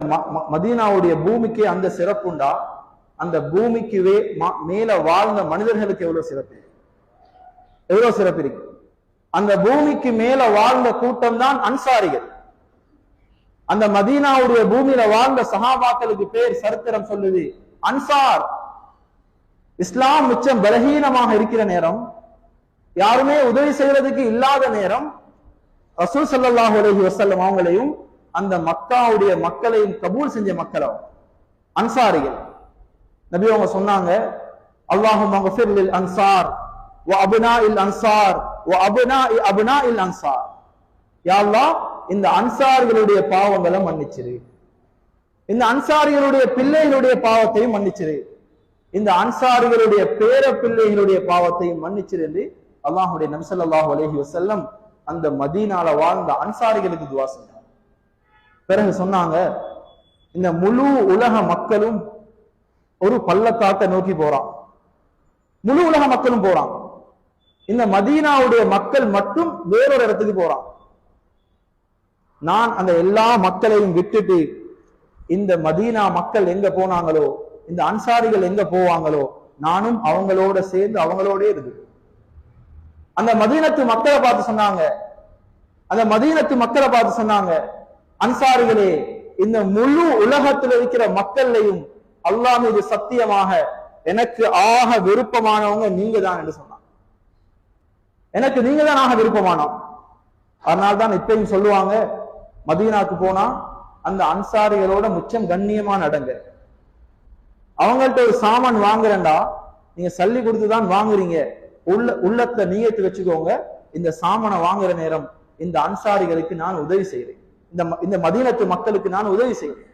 மதீனாவுடைய பூமிக்கு அந்த சிறப்புண்டா அந்த பூமிக்குவே மேல வாழ்ந்த மனிதர்களுக்கு எவ்வளவு சிறப்பு? எவ்வளவு சிறப்பு இருக்கு? அந்த பூமிக்கு மேல வாழ்ந்த கூட்டம் தான் அன்சாரிகள். அந்த மதீனாவுடைய பூமியில வாழ்ந்த சஹாபாக்களுக்கு பேர் சரித்திரம் சொல்லுது. அன்சார். இஸ்லாம் மிச்சம் பலகீனமாக இருக்கிற நேரம் யாருமே உதவி செய்யறதுக்கு இல்லாத நேரம் ரசூல் ஸல்லல்லாஹு அலஹி வசல்லம் அவங்களையும் அந்த மக்காவுடைய மக்களையும் கபூல் செஞ்ச மக்களும் அன்சாரிகள். நபி அவங்க சொன்னாங்க அல்லாஹும் மகஃபிர் லில் அன்சார் வ அப்னாஇல் அன்சார் அபுனா அபுனா இல் அன்சார். யா அல்லாஹ் இந்த அன்சாரிகளுடைய பாவங்களை மன்னிச்சிரு. இந்த அன்சாரிகளுடைய பிள்ளைகளுடைய பாவத்தையும் மன்னிச்சிரு. இந்த அன்சாரிகளுடைய பேர பிள்ளைகளுடைய பாவத்தையும் மன்னிச்சிரு என்று அல்லாஹுடைய நபிசல்லாஹு அலஹி வசல்லம் அந்த மதீனால வாழ்ந்த அன்சாரிகளுக்கு துவா செஞ்சார் பிறகு சொன்னாங்க இந்த முழு உலக மக்களும் ஒரு பள்ளத்தாக்கை நோக்கி போறான். முழு உலக மக்களும் போறான். இந்த மதீனாவுடைய மக்கள் மட்டும் வேறொரு இடத்துக்கு போறான். நான் அந்த எல்லா மக்களையும் விட்டுட்டு இந்த மதீனா மக்கள் எங்க போனாங்களோ இந்த அன்சாரிகள் எங்க போவாங்களோ நானும் அவங்களோட சேர்ந்து அவங்களோட இருக்கு அந்த மதீனத்து மக்களை பார்த்து சொன்னாங்க. அந்த மதீனத்து மக்களை பார்த்து சொன்னாங்க. அன்சாரிகளே இந்த முழு உலகத்தில் இருக்கிற மக்கள்லையும் அல்லாஹ் மீது சத்தியமாக எனக்கு ஆக விருப்பமானவங்க நீங்க தான் என்று சொன்னாங்க எனக்கு நீங்க தான் ஆக விருப்பமானோம். அதனால்தான் இப்பயும் சொல்லுவாங்க மதீனாக்கு போனா அந்த அன்சாரிகளோட முச்சம் கண்ணியமா நடங்க. அவங்கள்ட்ட ஒரு சாமான் வாங்குறேன்டா நீங்க சல்லி கொடுத்துதான் வாங்குறீங்க. உள்ள உள்ளத்தை நீயத்து வச்சுக்கோங்க. இந்த சாமானை வாங்குற நேரம் இந்த அன்சாரிகளுக்கு நான் உதவி செய்கிறேன் இந்த ம- இந்த மதீனத்து மக்களுக்கு நான் உதவி செய்கிறேன்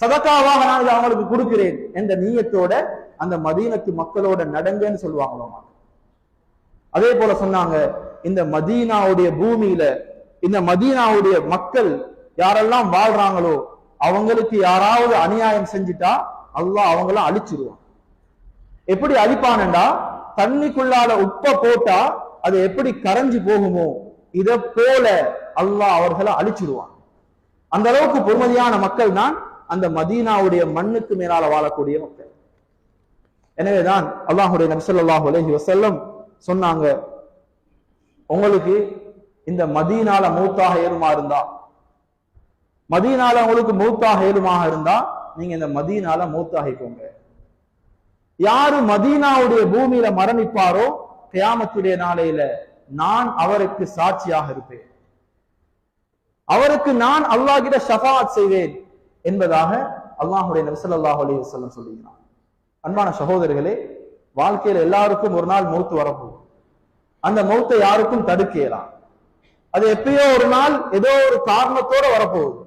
சதக்காவாக நான் இதை அவங்களுக்கு கொடுக்கிறேன் என்ற நீயத்தோட அந்த மதீனத்து மக்களோட நடங்கன்னு சொல்லுவாங்களோ அதே போல சொன்னாங்க இந்த மதீனாவுடைய பூமியில இந்த மதீனாவுடைய மக்கள் யாரெல்லாம் வாழ்றாங்களோ அவங்களுக்கு யாராவது அநியாயம் செஞ்சுட்டா அல்லாஹ் அவங்கள அழிச்சிருவான். எப்படி அழிப்பானண்டா? தண்ணிக்குள்ளால உப்ப போட்டா அது எப்படி கரைஞ்சு போகுமோ இத போல அல்லாஹ் அவர்களை அழிச்சிடுவான். அந்த அளவுக்கு பொறுமதியான மக்கள் தான் அந்த மதீனாவுடைய மண்ணுக்கு மேலால வாழக்கூடிய மக்கள். எனவேதான் அல்லாஹுடைய நபி ஸல்லல்லாஹு அலைஹி சொன்னாங்க உங்களுக்கு இந்த மதீனால மூத்தாக ஏழுமா இருந்தா? மதீனால உங்களுக்கு மூத்தாக ஏழுமாக இருந்தா நீங்க இந்த மதீனால மூத்தாகிக்கோங்க. யாரு மதீனாவுடைய பூமியில மரணிப்பாரோ கியாமத்துடைய நாளையில நான் அவருக்கு சாட்சியாக இருப்பேன். அவருக்கு நான் அல்லாஹ் கிட்ட ஷஃபாத் செய்வேன் என்பதாக அல்லாஹுடைய நபி அலி வசல்லம் சொல்லுகிறான் அன்பான சகோதரர்களே வாழ்க்கையில எல்லாருக்கும் ஒரு நாள் மௌத்து வரப்போகுது. அந்த மௌத்தை யாருக்கும் தடுக்கலாம் அது எப்பயோ ஒரு நாள் ஏதோ ஒரு காரணத்தோட வரப்போகுது.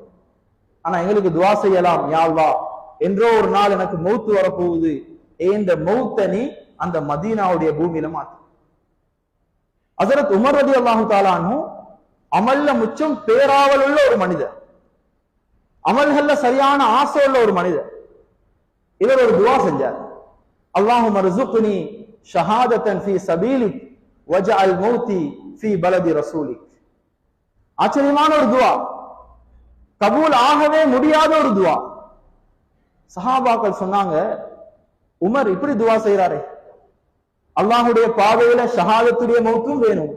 ஆனா எங்களுக்கு துவா செய்யலாம் யாழ்வா என்றோ ஒரு நாள் எனக்கு மௌத்து வரப்போகுது. இந்த மௌத்த நீ அந்த மதீனாவுடைய பூமியில மாத்து. அசரத் உமர் ரதி அல்லாஹு தாலானும் அமல்ல முச்சம் பேராவல் உள்ள ஒரு மனிதர். அமல்கள்ல சரியான ஆசை உள்ள ஒரு மனிதர். இவர் ஒரு துவா செஞ்சார். அல்லாஹு மர்சுக்னி ஷஹாதத்தன் ஃபி சபீலிக் வஜஅல் மௌதி ஃபி பலதி ரசூலிக். ஆச்சரியமான ஒரு துவா. கபூல் ஆகவே முடியாத ஒரு துவா. சஹாபாக்கள் சொன்னாங்க உமர் இப்படி துவா செய்யறாரே அல்லாஹுடைய பாதையில ஷஹாதத்துடைய மௌத்தும் வேணும்.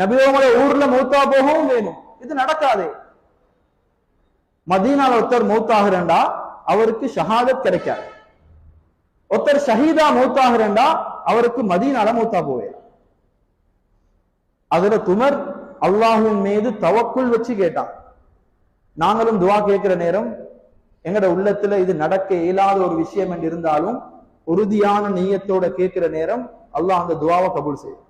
நபியோமலை ஊர்ல மௌத்தா போகவும் வேணும். இது நடக்காதே. மதீனால ஒருத்தர் மௌத்தாகிறண்டா அவருக்கு ஷஹாதத் கிடைக்காது. ஒருத்தர் ஷஹீதா மௌத்தாகிறண்டா அவருக்கு மதீனால மௌத்தா போவே அதுல துமர் அல்லாஹின் மீது தவக்குள் வச்சு கேட்டான். நாங்களும் துவா கேட்கிற நேரம் எங்கட உள்ளத்துல இது நடக்க இயலாத ஒரு விஷயம் என்று இருந்தாலும் உறுதியான நீயத்தோட கேட்கிற நேரம் அல்லாஹ் அந்த துவாவை கபூல் செய்யும்.